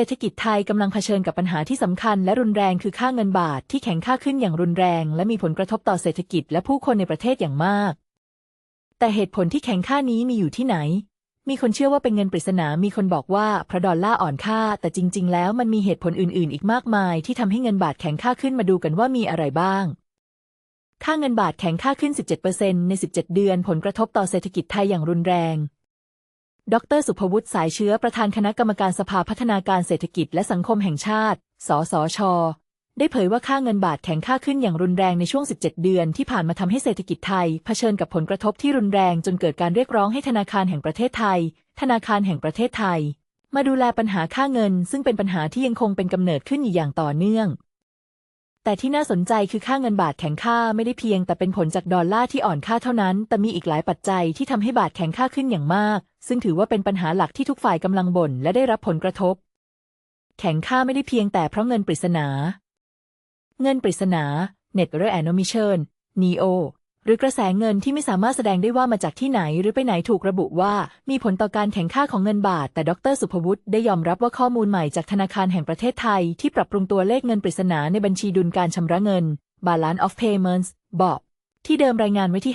เศรษฐกิจไทยกำลังเผชิญกับปัญหาที่สำคัญและรุนแรงคือค่าเงินบาทที่แข็งค่าขึ้นอย่างรุนแรง และมีผลกระทบต่อเศรษฐกิจและผู้คนในประเทศอย่างมาก แต่เหตุผลที่แข็งค่านี้มีอยู่ที่ไหน มีคนเชื่อว่าเป็นเงินปริศนา มีคนบอกว่าพระดอลลาร์อ่อนค่า แต่จริง ๆ แล้วมันมีเหตุผลอื่น ๆ อีกมากมาย ที่ทำให้เงินบาทแข็งค่าขึ้นมาดูกันว่ามีอะไรบ้างค่าเงินบาทแข็งค่าขึ้น 17%ใน 17 เดือน ผลกระทบต่อเศรษฐกิจไทยอย่างรุนแรง ดร สุภวุฒิสายเชื้อประธานคณะกรรมการสภาพัฒนาการเศรษฐกิจและสังคมแห่งชาติ สสช ได้เผยว่าค่าเงินบาทแข็งค่าขึ้นอย่างรุนแรงในช่วง 17 เดือนที่ผ่านมาทำให้เศรษฐกิจไทย เผชิญกับผลกระทบที่รุนแรงจนเกิดการเรียกร้องให้ธนาคารแห่งประเทศไทย ธนาคารแห่งประเทศไทย มาดูแลปัญหาค่าเงิน ซึ่งเป็นปัญหาที่ยังคงเป็นกำเนิดขึ้นอยู่อย่างต่อเนื่อง แต่ที่น่าสนใจคือค่าเงินบาทแข็งค่าไม่ได้เพียง แต่เป็นผลจากดอลลาร์ที่อ่อนค่าเท่านั้น แต่มีอีกหลายปัจจัยที่ทำให้บาทแข็งค่าขึ้นอย่างมาก ซึ่งถือว่าเป็นปัญหาหลักที่ทุกฝ่ายกำลังบ่นและได้รับผลกระทบ แข็งค่าไม่ได้เพียงแต่เพราะเงินปริศนา เงินปริศนา Net r e a n o m i s i o n NEO ห รือกระแสเงินที่ไม่สามารถแสดงได้ว่ามาจากที่ไหนหรือไปไหนถูกระบุว่า มีผลต่อการแข่งค่าของเงินบาท แต่ดรสุภวุฒิได้ยอมรับว่าข้อมูลใหม่จากธนาคารแห่งประเทศไทย ที่ปรับปรุงตัวเลขเงินปริศนาในบัญชีดุลการชำระเงิน Balance of Payments บอกที่เดิมรายงานไว้ที่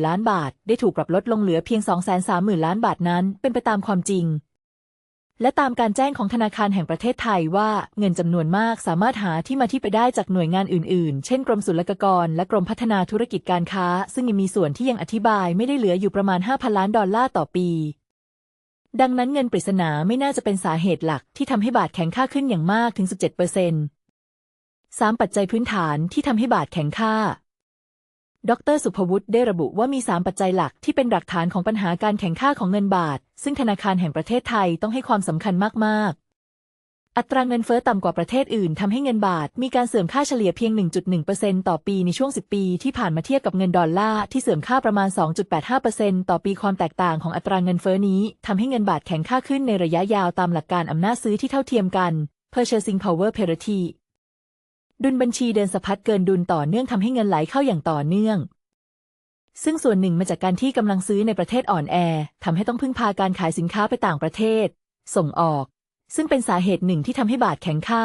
530,000 ล้านบาท ได้ถูกปรับลดลงเหลือเพียง 230,000 ล้านบาทนั้น เป็นไปตามความจริง และตามการแจ้งของธนาคารแห่งประเทศไทยว่าเงินจำนวนมากสามารถหาที่มาที่ไปได้จากหน่วยงานอื่นๆ เช่นกรมศุลกากร และกรมพัฒนาธุรกิจการค้า ซึ่งยังมีส่วนที่ยังอธิบายไม่ได้เหลืออยู่ประมาณ 5,000 ล้านดอลลาร์ต่อปี ดังนั้นเงินปริศนาไม่น่าจะเป็นสาเหตุหลักที่ทำให้บาทแข็งค่าขึ้นอย่างมากถึง 17%สามปัจจัยพื้นฐานที่ทำให้บาทแข็งค่า ดรสุภวุฒิได้ระบุว่ามี 3 ปัจจัยหลักที่เป็นหลักฐานของปัญหาการแข่งค่าของเงินบาท ซึ่งธนาคารแห่งประเทศไทยต้องให้ความสำคัญมากๆ อัตราเงินเฟ้อต่ำกว่าประเทศอื่นทำให้เงินบาท มีการเสื่อมค่าเฉลี่ยเพียง 1.1%ต่อปีในช่วง 10 ปี ที่ผ่านมาเทียบกับเงินดอลลาร์ที่เสื่อมค่าประมาณ 2.85%ต่อปีความแตกต่างของอัตราเงินเฟ้อนี้ทำให้เงินบาทแข็งค่าขึ้นในระยะยาวตามหลักการอำนาจซื้อที่เท่าเทียมกัน purchasing power parity ดุลบัญชีเดินสะพัดเกินดุลต่อเนื่องทำให้เงินไหลเข้าอย่างต่อเนื่อง ซึ่งส่วนหนึ่งมาจากการที่กำลังซื้อในประเทศอ่อนแอทำให้ต้องพึ่งพาการขายสินค้าไปต่างประเทศ ส่งออก ซึ่งเป็นสาเหตุหนึ่งที่ทำให้บาทแข็งค่า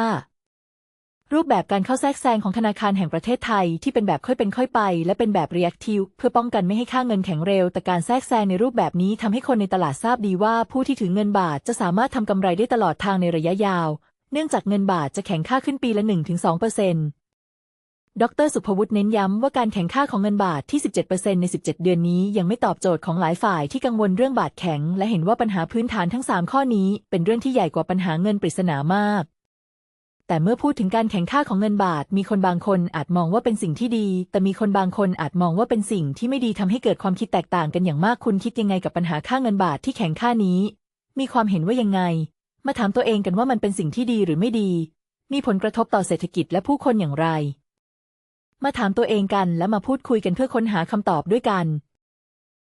รูปแบบการเข้าแทรกแซงของธนาคารแห่งประเทศไทยที่เป็นแบบค่อยเป็นค่อยไป และเป็นแบบ reactive เพื่อป้องกันไม่ให้ค่าเงินแข็งเร็ว แต่การแทรกแซงในรูปแบบนี้ทำให้คนในตลาดทราบดีว่า ผู้ที่ถือเงินบาทจะสามารถทำกำไรได้ตลอดทางในระยะยาว เนื่องจากเงินบาทจะแข็งค่าขึ้นปีละ 1-2%เปอร์เซ็นต์ดรสุภวุฒิเน้นย้ำว่าการแข่งค่าของเงินบาทที่ 17%ใน 17 เดือนนี้ยังไม่ตอบโจทย์ของหลายฝ่ายที่กังวลเรื่องบาทแข็ง และเห็นว่าปัญหาพื้นฐานทั้ง 3 ข้อนี้ เป็นเรื่องที่ใหญ่กว่าปัญหาเงินปริศนามาก แต่เมื่อพูดถึงการแข่งค่าของเงินบาท มีคนบางคนอาจมองว่าเป็นสิ่งที่ดี แต่มีคนบางคนอาจมองว่าเป็นสิ่งที่ไม่ดีทำให้เกิดความคิดแตกต่างกันอย่างมากคุณคิดยังไงกับปัญหาค่าเงินบาทที่แข็งค่านี้ มีความเห็นว่ายังไง มาถามตัวเองกันว่ามันเป็นสิ่งที่ดีหรือไม่ดี มีผลกระทบต่อเศรษฐกิจและผู้คนอย่างไร มาถามตัวเองกันและมาพูดคุยกันเพื่อค้นหาคำตอบด้วยกัน